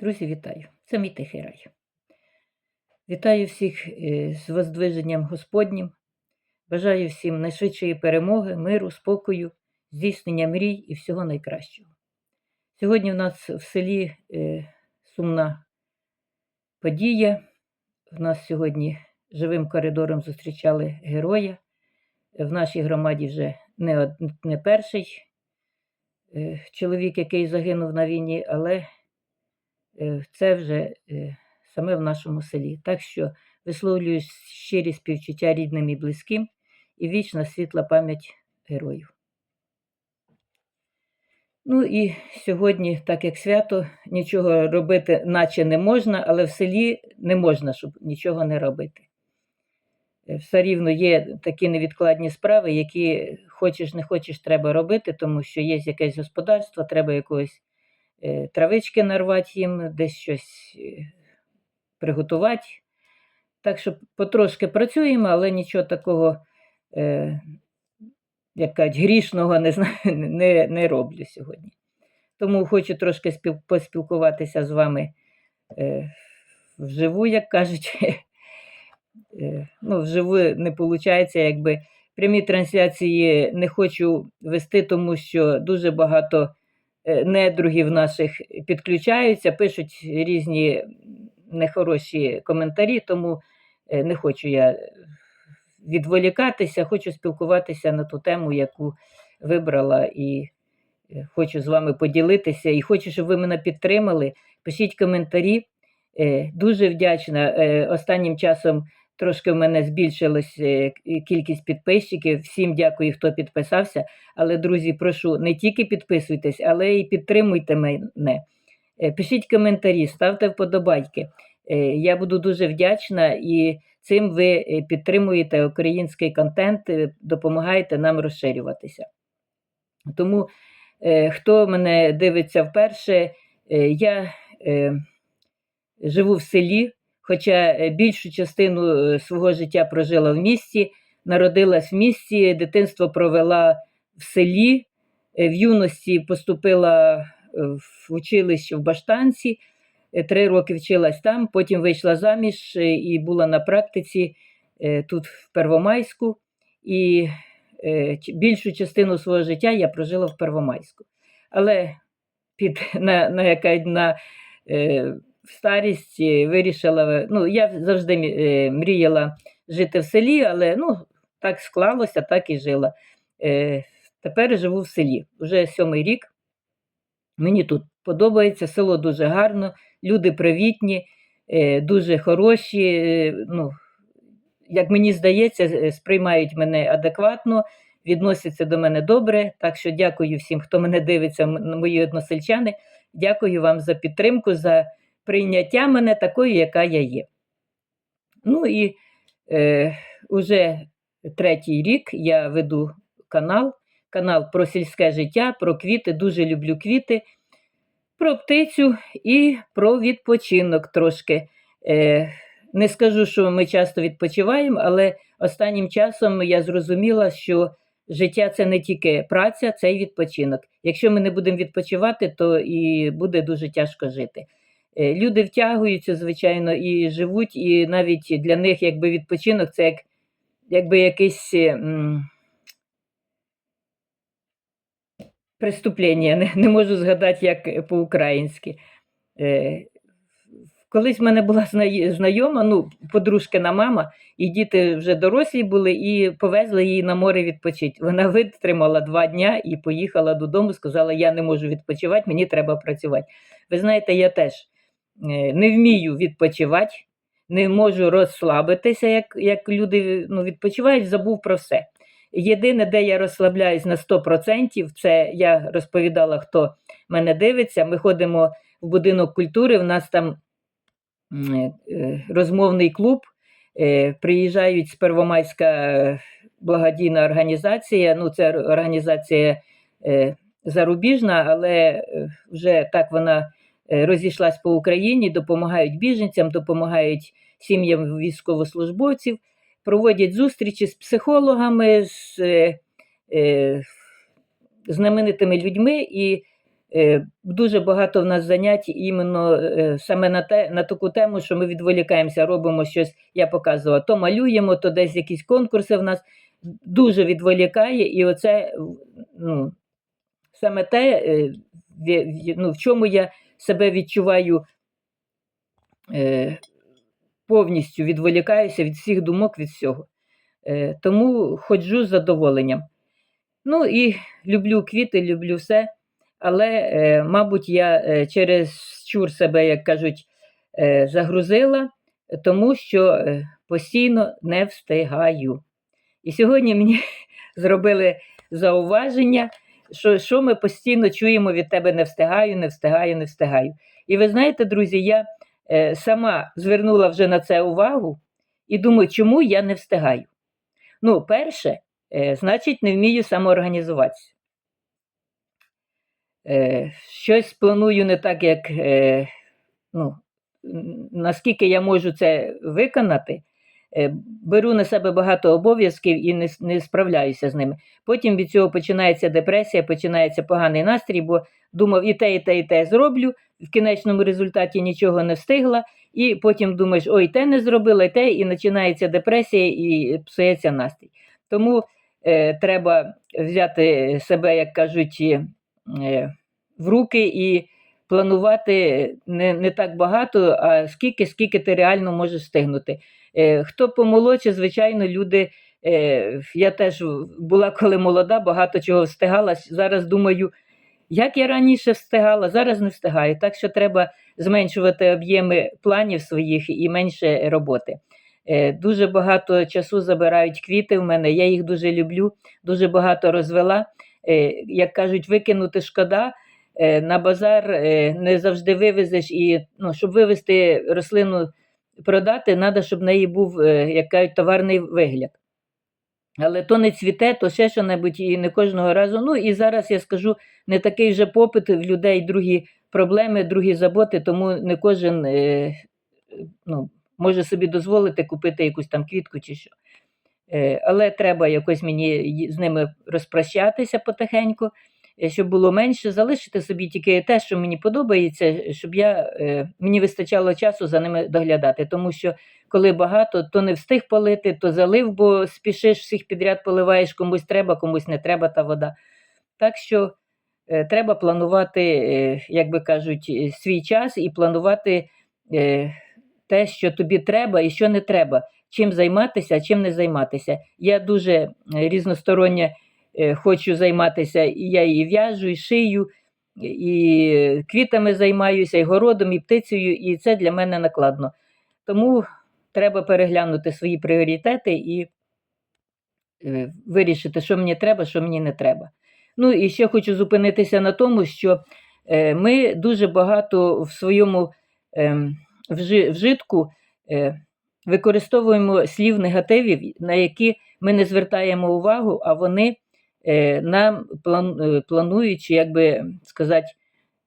Друзі, вітаю! Це мій тихий рай. Вітаю всіх е, з воздвиженням Господнім. Бажаю всім найшвидшої перемоги, миру, спокою, здійснення мрій і всього найкращого. Сьогодні в нас в селі е, сумна подія. В нас сьогодні живим коридором зустрічали героя. В нашій громаді вже не, не перший е, чоловік, який загинув на війні, але це вже е, саме в нашому селі. Так що висловлюю щирі співчуття рідним і близьким і вічна світла пам'ять героїв. Ну і сьогодні, так як свято, нічого робити наче не можна, але в селі не можна, щоб нічого не робити. Е, Все рівно є такі невідкладні справи, які хочеш не хочеш, треба робити, тому що є якесь господарство, треба якоїсь е, травички нарвати їм, десь щось е, приготувати. Так що потрошки працюємо, але нічого такого, е, як кажуть, грішного не, знаю, не, не роблю сьогодні. Тому хочу трошки спіл, поспілкуватися з вами е, вживу, як кажуть. Е, ну, вживу не виходить, якби прямі трансляції не хочу вести, тому що дуже багато е, недругів наших підключаються, пишуть різні нехороші коментарі, тому е, не хочу я відволікатися, хочу спілкуватися на ту тему, яку вибрала, і е, хочу з вами поділитися. І хочу, щоб ви мене підтримали. Пишіть коментарі. Е, Дуже вдячна. Е, Останнім часом трошки в мене збільшилась е, кількість підписчиків. Всім дякую, хто підписався. Але, друзі, прошу, не тільки підписуйтесь, але і підтримуйте мене. Е, Пишіть коментарі, ставте вподобайки. Е, Я буду дуже вдячна і цим ви підтримуєте український контент, допомагаєте нам розширюватися. Тому, хто мене дивиться вперше, я живу в селі, хоча е, більшу частину е, свого життя прожила в місті, народилась в місті, дитинство провела в селі, е, в юності поступила в училище в Баштанці, три роки вчилась там, потім вийшла заміж і була на практиці тут, в Первомайську. І більшу частину свого життя я прожила в Первомайську. Але під, на, на, на е, в старість вирішила, ну, я завжди е, мріяла жити в селі, але ну, так склалося, так і жила. Е, тепер живу в селі. Вже сьомий рік. Мені тут подобається, село дуже гарно, люди привітні, е, дуже хороші. Ну, як мені здається, сприймають мене адекватно, відносяться до мене добре. Так що дякую всім, хто мене дивиться, мої односельчани. Дякую вам за підтримку, за прийняття мене такою, яка я є. Ну і е, уже третій рік я веду канал, канал про сільське життя, про квіти. Дуже люблю квіти, про птицю і про відпочинок трошки. Е, не скажу, що ми часто відпочиваємо, але останнім часом я зрозуміла, що життя це не тільки праця, це й відпочинок. Якщо ми не будемо відпочивати, то і буде дуже тяжко жити. Е, Люди втягуються, звичайно, і живуть, і навіть для них якби відпочинок це як, якби якесь м, преступлення. Не, не можу згадати, як по-українськи. Е, Колись в мене була знайома, ну, подружкина мама, і діти вже дорослі були, і повезли її на море відпочити. Вона витримала два дня і поїхала додому, сказала: Я не можу відпочивати, мені треба працювати. Ви знаєте, я теж не вмію відпочивати, не можу розслабитися, як, як люди ну, відпочивають, забув про все. Єдине, де я розслабляюсь на 100%, це я розповідала, хто мене дивиться. Ми ходимо в будинок культури, в нас там е, розмовний клуб. Е, Приїжджають з Первомайська е, благодійна організація. Ну, це організація е, зарубіжна, але е, вже так вона е, розійшлась по Україні, допомагають біженцям, допомагають сім'ям військовослужбовців, проводять зустрічі з психологами, з е, е, знаменитими людьми. І е, дуже багато в нас занять іменно е, саме на, те, на таку тему, що ми відволікаємося, робимо щось, я показувала, то малюємо, то десь якісь конкурси в нас дуже відволікає, і оце ну, саме те, е, ну, в чому я себе відчуваю е, повністю відволікаюся від всіх думок, від всього. Е, тому ходжу з задоволенням. Ну і люблю квіти, люблю все. Але, е, мабуть, я е, через чур себе, як кажуть, е, загрузила, тому що е, постійно не встигаю. І сьогодні мені зробили зауваження, що, що ми постійно чуємо від тебе не встигаю, не встигаю, не встигаю. І ви знаєте, друзі, я е, сама звернула вже на це увагу і думаю, чому я не встигаю. Ну, перше, е, значить, не вмію самоорганізуватися. Е, щось планую не так, як е, ну, наскільки я можу це виконати. Е, беру на себе багато обов'язків і не, не справляюся з ними. Потім від цього починається депресія, починається поганий настрій, бо думав і те, і те, і те зроблю. В кінечному результаті нічого не встигла, і потім думаєш, ой, те не зробила, і те, і починається депресія і псується настрій. Тому е, треба взяти себе, як кажуть, е, в руки і планувати не, не так багато, а скільки, скільки ти реально можеш встигнути. Е, хто помолодше, звичайно, люди. Е, я теж була коли молода, багато чого встигала. Зараз думаю, як я раніше встигала, зараз не встигаю. Так що треба зменшувати об'єми планів своїх і менше роботи. Е, Дуже багато часу забирають квіти в мене, я їх дуже люблю, дуже багато розвела. Як кажуть, викинути шкода. Е, На базар е, не завжди вивезеш, і ну, щоб вивезти рослину, продати, треба, щоб в неї був е, як кажуть, товарний вигляд. Але то не цвіте, то ще що-небудь, і не кожного разу. Ну і зараз я скажу, не такий вже попит в людей, другі проблеми, другі заботи, тому не кожен ну, може собі дозволити купити якусь там квітку чи що. Але треба якось мені з ними розпрощатися потихеньку, щоб було менше, залишити собі тільки те, що мені подобається, щоб я, е, мені вистачало часу за ними доглядати. Тому що коли багато, то не встиг полити, то залив, бо спішиш всіх підряд поливаєш, комусь треба, комусь не треба та вода. Так що е, треба планувати, е, як би кажуть, е, свій час і планувати е, те, що тобі треба і що не треба, чим займатися, а чим не займатися. Я дуже е, різносторонньо е, хочу займатися, і я і в'яжу, і шию, і квітами займаюся, і городом, і птицею, і це для мене накладно. Тому треба переглянути свої пріоритети і е, вирішити, що мені треба, що мені не треба. Ну і ще хочу зупинитися на тому, що е, ми дуже багато в своєму ем, вжитку е, використовуємо слів негативів, на які ми не звертаємо увагу, а вони е, нам план, е, планують, як би сказати,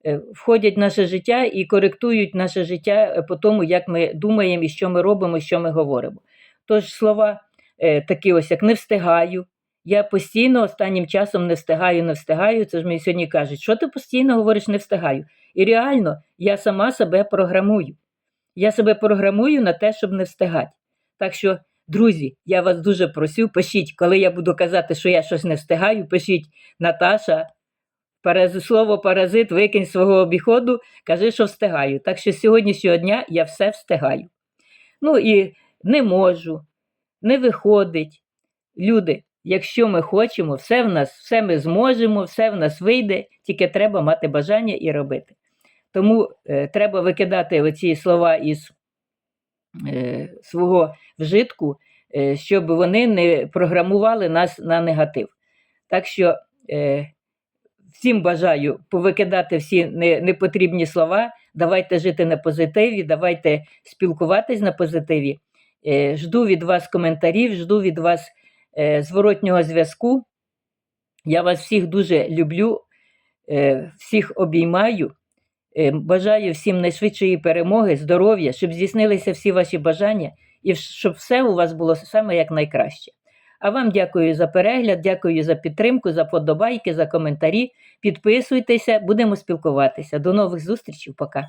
е, входять в наше життя і коректують наше життя е, по тому, як ми думаємо, і що ми робимо, і що ми говоримо. Тож слова е, такі ось, як не встигаю. Я постійно останнім часом не встигаю, не встигаю. Це ж мені сьогодні кажуть, що ти постійно говориш, не встигаю. І реально, я сама себе програмую. Я себе програмую на те, щоб не встигати. Так що, друзі, я вас дуже просю, пишіть, коли я буду казати, що я щось не встигаю, пишіть Наташа, параз... слово паразит, викинь свого обіходу, кажи, що встигаю. Так що з сьогоднішнього дня я все встигаю. Ну і не можу, не виходить. Люди, якщо ми хочемо, все в нас, все ми зможемо, все в нас вийде, тільки треба мати бажання і робити. Тому е, треба викидати оці слова із свого вжитку, е, щоб вони не програмували нас на негатив. Так що е, всім бажаю повикидати всі непотрібні слова. Давайте жити на позитиві, давайте спілкуватись на позитиві. Е, жду від вас коментарів, жду від вас е, зворотнього зв'язку. Я вас всіх дуже люблю, е, всіх обіймаю. Е, Бажаю всім найшвидшої перемоги, здоров'я, щоб здійснилися всі ваші бажання і щоб все у вас було саме як найкраще. А вам дякую за перегляд, дякую за підтримку, за подобайки, за коментарі. Підписуйтеся, будемо спілкуватися. До нових зустрічей. Пока.